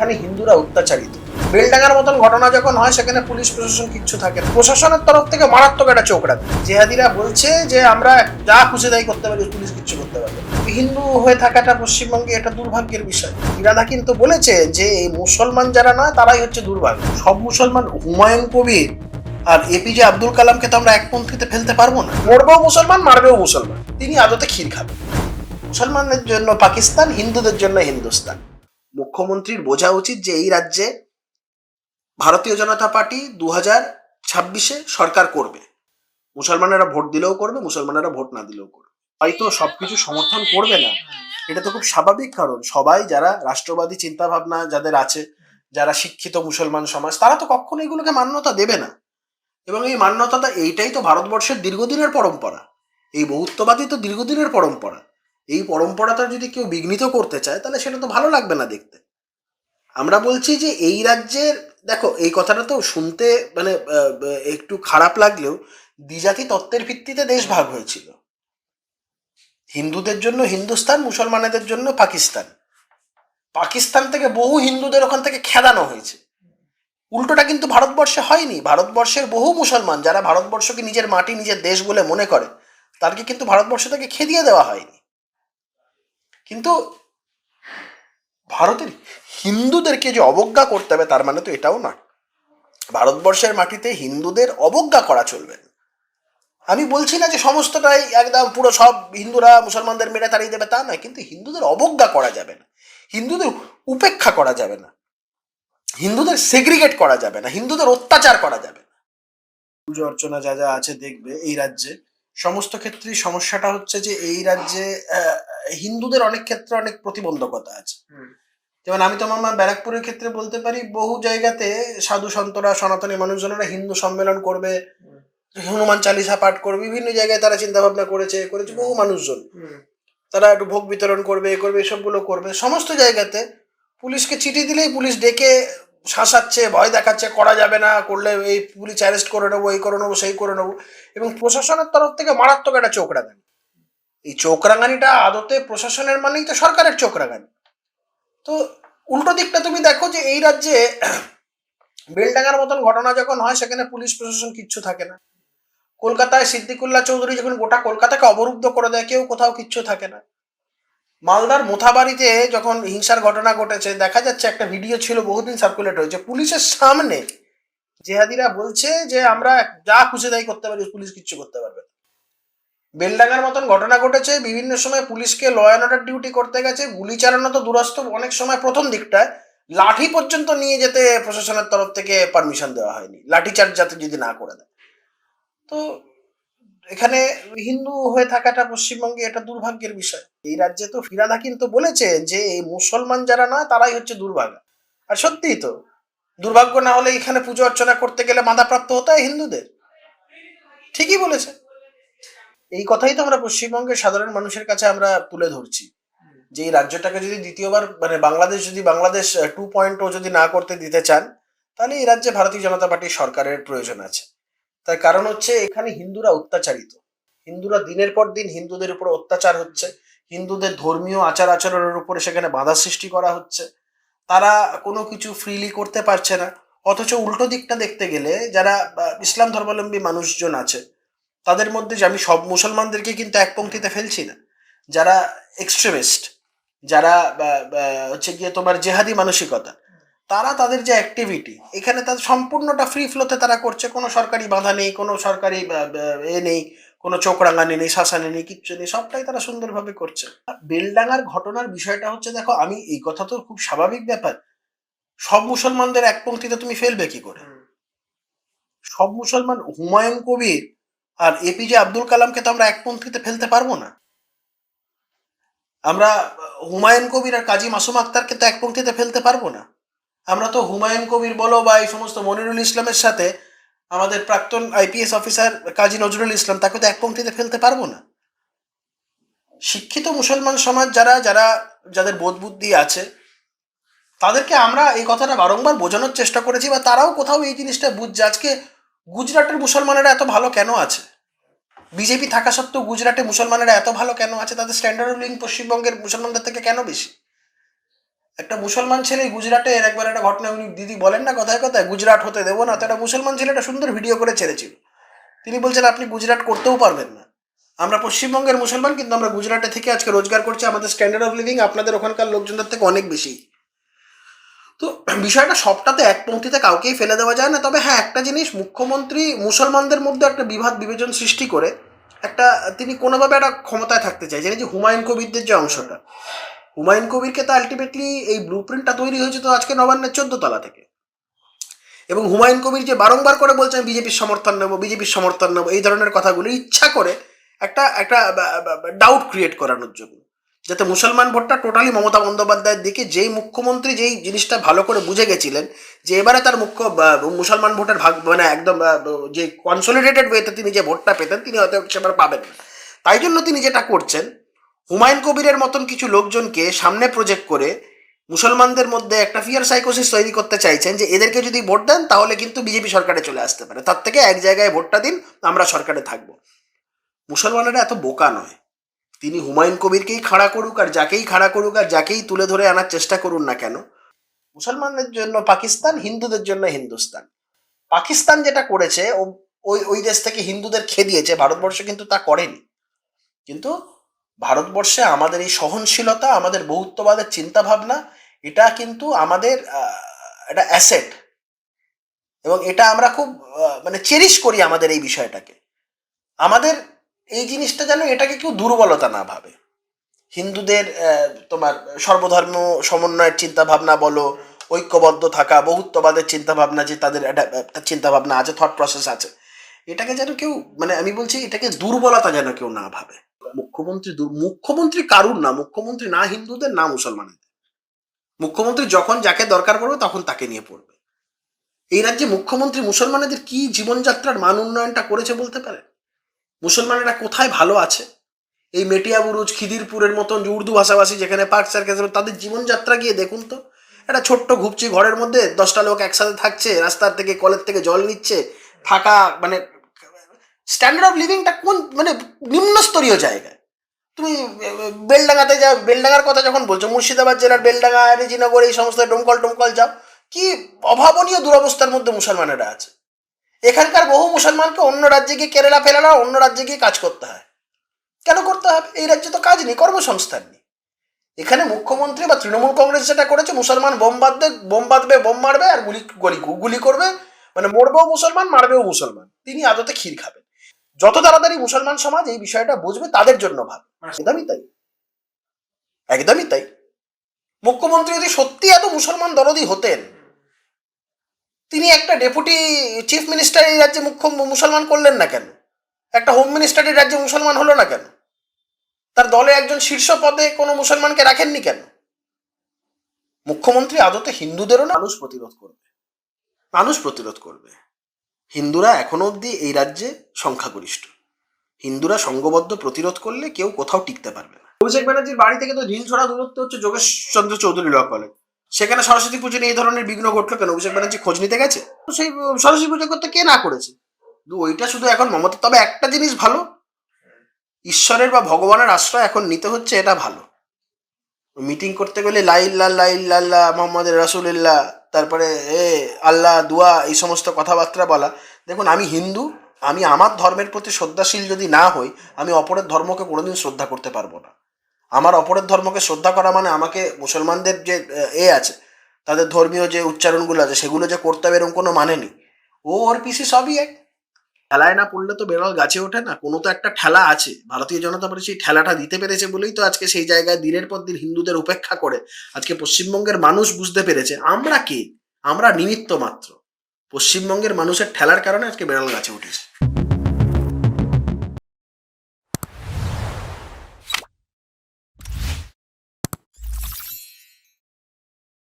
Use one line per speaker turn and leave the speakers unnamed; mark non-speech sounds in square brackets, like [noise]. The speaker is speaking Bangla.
এখানে হিন্দুরা অত্যাচারিত। বেলডাঙ্গার মতন ঘটনা যখন হয়, সেখানে পুলিশ প্রশাসন কিচ্ছু থাকে না। প্রশাসনের তরফ থেকে মারাত্মক একটা চোখড়া জেহাদিরা বলছে যে, আমরা যা খুশি তাই করতে পারি, পুলিশ কিচ্ছু করতে পারবে হিন্দু হয়ে থাকাটা পশ্চিমবঙ্গে এটা দুর্ভাগ্যের বিষয়। ইরাদা কিন্তু বলেছে যে মুসলমান যারা নয়, তারাই হচ্ছে দুর্ভাগ্য। সব মুসলমান হুমায়ুন কবির আর এপিজে আব্দুল কালামকে তো আমরা একপন্থীতে ফেলতে পারব না। মরবেও মুসলমান, মারবেও মুসলমান। তিনি আদতে ক্ষীর খাবেন। মুসলমানদের জন্য পাকিস্তান, হিন্দুদের জন্য হিন্দুস্তান। মুখ্যমন্ত্রীর বোঝা উচিত যে এই রাজ্যে ভারতীয় জনতা পার্টি দু হাজার ছাব্বিশে সরকার করবে। মুসলমানেরা ভোট দিলেও করবে, মুসলমানেরা ভোট না দিলেও করবে। হয়তো সবকিছু সমর্থন করবে না। এটা তো খুব স্বাভাবিক কারণ। সবাই যারা রাষ্ট্রবাদী চিন্তা ভাবনা যাদের আছে, যারা শিক্ষিত মুসলমান সমাজ, তারা তো কখনো এগুলোকে মান্যতা দেবে না। এবং এই মান্যতাটা এইটাই তো ভারতবর্ষের দীর্ঘদিনের পরম্পরা। এই বহুত্ববাদী তো দীর্ঘদিনের পরম্পরা। এই পরম্পরাটা যদি কেউ বিঘ্নিত করতে চায়, তাহলে সেটা তো ভালো লাগবে না দেখতে। আমরা বলছি যে এই রাজ্যের, দেখো, এই কথাটা তো শুনতে মানে একটু খারাপ লাগলেও দ্বিজাতি তত্ত্বের ভিত্তিতে দেশ ভাগ হয়েছিল। হিন্দুদের জন্য হিন্দুস্তান, মুসলমানেদের জন্য পাকিস্তান। পাকিস্তান থেকে বহু হিন্দুদের ওখান থেকে খেদানো হয়েছে। উল্টোটা কিন্তু ভারতবর্ষে হয়নি। ভারতবর্ষের বহু মুসলমান যারা ভারতবর্ষকে নিজের মাটি, নিজের দেশ বলে মনে করে, তাদেরকে কিন্তু ভারতবর্ষ থেকে খেদিয়ে দেওয়া হয়নি। কিন্তু ভারতের হিন্দুদেরকে যে অবজ্ঞা করতে হবে, তার মানে তো এটাও নয়। ভারতবর্ষের মাটিতে হিন্দুদের অবজ্ঞা করা চলবে না। আমি বলছি না যে সমস্তটাই একদম পুরো সব হিন্দুরা মুসলমানদের মেরে তাড়িয়ে দেবে তা নয়, কিন্তু হিন্দুদের অবজ্ঞা করা যাবে না। হিন্দুদের উপেক্ষা করা যাবে না। হিন্দুদের সেগ্রিগেট করা যাবে না। হিন্দুদের অত্যাচার করা যাবে না। পুজো অর্চনা যা যা আছে দেখবে এই রাজ্যে। সমস্ত ক্ষেত্রেই সমস্যাটা হচ্ছে যে এই রাজ্যে হিন্দুদের অনেক ক্ষেত্রে অনেক প্রতিবন্ধকতা আছে। যেমন আমি তোমার মা ব্যারাকপুরের ক্ষেত্রে বলতে পারি বহু জায়গাতে সাধু সন্তরা সনাতনী মানুষজনেরা হিন্দু সম্মেলন করবে হনুমান চালিসা পাঠ করবে বিভিন্ন জায়গায় তারা চিন্তা ভাবনা করেছে করেছে বহু মানুষজন। তারা একটু ভোগ বিতরণ করবে এ করবে এসবগুলো করবে। সমস্ত জায়গাতে পুলিশকে চিঠি দিলেই পুলিশ ডেকে শাসাচ্ছে, ভয় দেখাচ্ছে, করা যাবে না, করলে এই পুলিশ অ্যারেস্ট করে নেব, এই করে নেব, সেই করে নেব। এবং প্রশাসনের তরফ থেকে মারাত্মক একটা চোখ রাঙানি এই চোখ রাঙানিটা আদতে প্রশাসনের মানেই তো সরকারের চোখ রাঙানি তো উল্টো দিকটা তুমি দেখো যে এই রাজ্যে [clears throat] বেলডাঙ্গার মতন ঘটনা যখন হয়, সেখানে পুলিশ প্রশাসন কিচ্ছু থাকে না। কলকাতায় সিদ্দিকুল্লাহ চৌধুরী যখন গোটা কলকাতাকে অবরুদ্ধ করে দেয়, কেউ কোথাও কিচ্ছু থাকে না। মালদার মোথাবাড়িতে যখন হিংসার ঘটনা ঘটেছে, দেখা যাচ্ছে একটা ভিডিও ছিল বহুদিন সার্কুলেট হয়েছে, পুলিশের সামনে জেহাদিরা বলছে যে আমরা যা খুশি তাই করতে পারি, পুলিশ কিচ্ছু করতে পারবে বেলডাঙ্গার মতন ঘটনা ঘটেছে, বিভিন্ন সময় পুলিশকে ল অ্যান্ড অর্ডার ডিউটি করতে গেছে, গুলি চালানো তো দূরস্থ অনেক সময় প্রথম দিকটায়, লাঠি পর্যন্ত নিয়ে যেতে প্রশাসনের তরফ থেকে পারমিশন দেওয়া হয়নি লাঠি চার্জ যাতে যদি না করে দেয়। তো এখানে হিন্দু হয়ে থাকাটা পশ্চিমবঙ্গে এটা দুর্ভাগ্যের বিষয়। এই রাজ্যে তো ফিরাদা কিন্তু বলেছে যে, এই মুসলমান যারা নয়, তারাই হচ্ছে দুর্ভাগ্য আর সত্যিই তো, দুর্ভাগ্য না হলে এখানে পুজো অর্চনা করতে গেলে বাধাপ্রাপ্ত হতে হয় হিন্দুদের। ঠিকই বলেছে এই কথাই তো আমরা পশ্চিমবঙ্গের সাধারণ মানুষের কাছে আমরা তুলে ধরছি। যে এই রাজ্যটাকে যদি দ্বিতীয়বার মানে বাংলাদেশ যদি, বাংলাদেশ টু পয়েন্ট যদি না করতে দিতে চান, তাহলে এই রাজ্যে ভারতীয় জনতা পার্টির সরকারের প্রয়োজন আছে। তার কারণ হচ্ছে এখানে হিন্দুরা অত্যাচারিত। হিন্দুরা দিনের পর দিন হিন্দুদের উপর অত্যাচার হচ্ছে। হিন্দুদের ধর্মীয় আচার আচরণের উপরে সেখানে বাধা সৃষ্টি করা হচ্ছে। তারা কোনো কিছু ফ্রিলি করতে পারছে না। অথচ উল্টো দিকটা দেখতে গেলে যারা ইসলাম ধর্মাবলম্বী মানুষজন আছে, তাদের মধ্যে যে আমি সব মুসলমানদেরকে কিন্তু এক পঙ্ক্তিতে ফেলছি না। যারা এক্সট্রিমিস্ট যারা হচ্ছে গিয়ে তোমার জেহাদি মানসিকতা তারা তাদের যে অ্যাক্টিভিটি এখানে তাদের সম্পূর্ণটা ফ্রি ফ্লোতে তারা করছে। কোনো সরকারি বাধা নেই কোনো সরকারি এ নেই কোনো চোখ রাঙানি নেই শাসানি নেই কিচ্ছু নেই সবটাই তারা সুন্দরভাবে করছে। বেলডাঙ্গার ঘটনার বিষয়টা হচ্ছে দেখো আমি এই কথা তো খুব স্বাভাবিক ব্যাপার। সব মুসলমানদের এক পঙ্ক্তিতে তুমি ফেলবে কি করে? সব মুসলমান হুমায়ুন কবির আর এপিজে আব্দুল কালামকে তো আমরা একপন্থীতে ফেলতে পারব না। আমরা হুমায়ুন কবির আর কাজী মাসুম আক্তারকে তো একপন্থীতে ফেলতে পারব না। আমরা তো হুমায়ুন কবির বলো বা এই সমস্ত মনিরুল ইসলামের সাথে আমাদের প্রাক্তন আইপিএস অফিসার কাজী নজরুল ইসলাম, তাকে তো একপন্থীতে ফেলতে পারব না। শিক্ষিত মুসলমান সমাজ যারা যারা, যাদের বোধ বুদ্ধি আছে, তাদেরকে আমরা এই কথাটা বারংবার বোঝানোর চেষ্টা করেছি বা তারাও কোথাও এই জিনিসটা বুঝছে। আজকে গুজরাটের মুসলমানেরা এত ভালো কেন আছে? বিজেপি থাকা সত্ত্বেও গুজরাটে মুসলমানেরা এত ভালো কেন আছে? তাদের স্ট্যান্ডার্ড লিঙ্ক পশ্চিমবঙ্গের মুসলমানদের থেকে কেন বেশি? একটা মুসলমান ছেলে গুজরাটে, এর একবার একটা ঘটনা উনি দিদি বলেন না কথায় কথায়, গুজরাট হতে দেবো না, তো একটা মুসলমান ছেলে একটা সুন্দর ভিডিও করে ছেড়েছিল। তিনি বলছেন, আপনি গুজরাট করতেও পারবেন না। আমরা পশ্চিমবঙ্গের মুসলমান, কিন্তু আমরা গুজরাটে থেকে আজকে রোজগার করছি, আমাদের স্ট্যান্ডার্ড অফ লিভিং আপনাদের ওখানকার লোকজনদের থেকে অনেক বেশি। তো বিষয়টা সবটাতে এক পঙ্ক্তিতে কাউকেই ফেলে দেওয়া যায় না, তবে হ্যাঁ একটা জিনিস মুখ্যমন্ত্রী মুসলমানদের মধ্যে একটা বিভাদ বিবেচন সৃষ্টি করে, একটা তিনি কোনোভাবে একটা ক্ষমতায় থাকতে এই যে হুমায়ুন কবিরদের যে অংশটা। হুমায়ুন কবিরকে তো আলটিমেটলি এই ব্লু প্রিন্টটা তৈরি হয়েছে তো আজকে নবান্নের চোদ্দ তলা থেকে। এবং হুমায়ুন কবির যে বারংবার করে বলছেন বিজেপির সমর্থন নেব, বিজেপির সমর্থন নেব, এই ধরনের কথাগুলো ইচ্ছা করে একটা একটা ডাউট ক্রিয়েট করানোর জন্য। যাতে মুসলমান ভোটটা টোটালি মমতা বন্দ্যোপাধ্যায়ের দিকে যেই মুখ্যমন্ত্রী যেই জিনিসটা ভালো করে বুঝে গেছিলেন, যে এবারে তার মুখ্য মুসলমান ভোটের ভাগ মানে একদম যে কনসোলিডেটেড ওয়েতে তিনি যে ভোটটা পেতেন, তিনি হয়তো সেবার পাবেন না। তাই জন্য তিনি যেটা করছেন হুমায়ুন কবিরের মতন কিছু লোকজনকে সামনে প্রজেক্ট করে মুসলমানদের মধ্যে একটা ফিয়ার সাইকোসিস তৈরি করতে চাইছেন যে এদেরকে যদি ভোট দেন তাহলে কিন্তু বিজেপি সরকারে চলে আসতে পারে। তার থেকে এক জায়গায় ভোটটা দিন, আমরা সরকারে থাকব। মুসলমানেরা এত বোকা নয়। তিনি হুমায়ুন কবিরকেই খাড়া করুক আর যাকেই খাড়া করুক আর যাকেই তুলে ধরে আনার চেষ্টা করুন না কেন, মুসলমানদের জন্য পাকিস্তান, হিন্দুদের জন্য হিন্দুস্তান। পাকিস্তান যেটা করেছে ওই ওই দেশ থেকে হিন্দুদের খেদিয়েছে, ভারতবর্ষ কিন্তু তা করেনি। কিন্তু ভারতবর্ষে আমাদের এই সহনশীলতা, আমাদের বহুত্ববাদের চিন্তা ভাবনা এটা কিন্তু আমাদের একটা অ্যাসেট এবং এটা আমরা খুব মানে চেরিশ করি আমাদের এই বিষয়টাকে। আমাদের এই জিনিসটা যেন এটাকে কেউ দুর্বলতা না ভাবে। হিন্দুদের তোমার সর্বধর্ম সমন্বয়ের চিন্তা ভাবনা বলো, ঐক্যবদ্ধ থাকা, বহুত্ববাদের চিন্তা ভাবনা যে তাদের একটা একটা চিন্তা ভাবনা আছে থট প্রসেস আছে। এটাকে যেন কেউ মানে আমি বলছি এটাকে দুর্বলতা যেন কেউ না ভাবে। মুখ্যমন্ত্রী মুখ্যমন্ত্রী কারুর না? মুখ্যমন্ত্রী না হিন্দুদের, না মুসলমানেদের। মুখ্যমন্ত্রী যখন যাকে দরকার পড়বে, তখন তাকে নিয়ে পড়বে। এই রাজ্যে মুখ্যমন্ত্রী মুসলমানেদের কি জীবনযাত্রার মান উন্নয়নটা করেছে বলতে পারে মুসলমানেরা কোথায় ভালো আছে? এই মেটিয়া বুরুজ, খিদিরপুরের মতন যে উর্দু ভাষাভাষী যেখানে পার্ক সার্কাস তাদের জীবনযাত্রা গিয়ে দেখুন তো। একটা ছোট্ট ঘুপচি ঘরের মধ্যে দশটা লোক একসাথে থাকছে, রাস্তার থেকে কলের থেকে জল নিচ্ছে থাকা মানে স্ট্যান্ডার্ড অফ লিভিংটা কোন মানে নিম্নস্তরীয় জায়গায়। তুমি আহ, বেলডাঙ্গাতে যাও বেলডাঙ্গার কথা যখন বলছো মুর্শিদাবাদ জেলার বেলডাঙ্গা রেজিনগর এই সমস্ত ডোমকল টোমকল যাও কি অভাবনীয় দুরবস্থার মধ্যে মুসলমানেরা আছে? এখানকার বহু মুসলমানকে অন্য রাজ্যে গিয়ে কেরালা ফেরালা অন্য রাজ্যে গিয়ে কাজ করতে হয়। কেন করতে হবে? এই রাজ্যে তো কাজ নেই কর্মসংস্থান নেই। এখানে মুখ্যমন্ত্রী বা তৃণমূল কংগ্রেস যেটা করেছে মুসলমান বোম বাঁধবে বোম বাঁধবে বোম মারবে আর গুলি গুলি গুলি করবে মানে মরবেও মুসলমান মারবেও মুসলমান। তিনি আদতে ক্ষীর খাবেন। যত তাড়াতাড়ি মুসলমান সমাজ এই বিষয়টা বুঝবে তাদের জন্য ভালো। একদমই তাই। একদমই তাই। মুখ্যমন্ত্রী যদি সত্যি এত মুসলমান দরদি হতেন, তিনি একটা ডেপুটি চিফ মিনিস্টার এই রাজ্যে মুখ্য মুসলমান করলেন না কেন? একটা হোম মিনিস্টার এই রাজ্যে মুসলমান হলো না কেন? তার দলে একজন শীর্ষ পদে কোনো মুসলমানকে রাখেননি কেন? মুখ্যমন্ত্রী আদতে হিন্দুদেরও না মানুষ প্রতিরোধ করবে। মানুষ প্রতিরোধ করবে। হিন্দুরা এখনও অবধি এই রাজ্যে সংখ্যাগরিষ্ঠ। হিন্দুরা সংঘবদ্ধ প্রতিরোধ করলে কেউ কোথাও টিকতে পারবে না। অভিষেক ব্যানার্জির বাড়ি থেকে তো ঢিল ছড়া দূরত্ব হচ্ছে যোগেশচন্দ্র চৌধুরী ল কলেজ সেখানে সরস্বতী পুজো নিয়ে এই ধরনের বিঘ্ন ঘটলো কেন? অভিষেক ব্যানার্জি খোঁজ নিতে গেছে? তো সেই সরস্বতী পুজো করতে কে না করেছে? ওইটা শুধু এখন মমতা তবে একটা জিনিস ভালো, ঈশ্বরের বা ভগবানের আশ্রয় এখন নিতে হচ্ছে, এটা ভালো। মিটিং করতে গেলে লাইল্লা লাইল্লাল্লাহ মোহাম্মদ রাসুলিল্লাহ, তারপরে এ আল্লাহ, দুয়া, এই সমস্ত কথাবার্তা বলা। দেখুন, আমি হিন্দু আমি আমার ধর্মের প্রতি শ্রদ্ধাশীল যদি না হই, আমি অপরের ধর্মকে কোনোদিন শ্রদ্ধা করতে পারব না। আমার অপরের ধর্মকে শ্রদ্ধা করা মানে আমাকে মুসলমানদের যে, এ আছে, তাদের ধর্মীয় যে উচ্চারণগুলো আছে, সেগুলো যে করতে হবে এরকম কোনো মানে নেই। ও, ওর পিসি সবই এক। ঠেলায় না পড়লে তো বেরোল গাছে ওঠে না, কোনো তো একটা ঠেলা আছে। ভারতীয় জনতা পার্টি সেই ঠেলাটা দিতে পেরেছে বলেই তো আজকে সেই জায়গায় দিনের পর দিন হিন্দুদের উপেক্ষা করে, আজকে পশ্চিমবঙ্গের মানুষ বুঝতে পেরেছে, আমরা কে? আমরা নিমিত্ত মাত্র। পশ্চিমবঙ্গের মানুষের ঠেলার কারণে আজকে বেড়াল গাছে উঠেছে।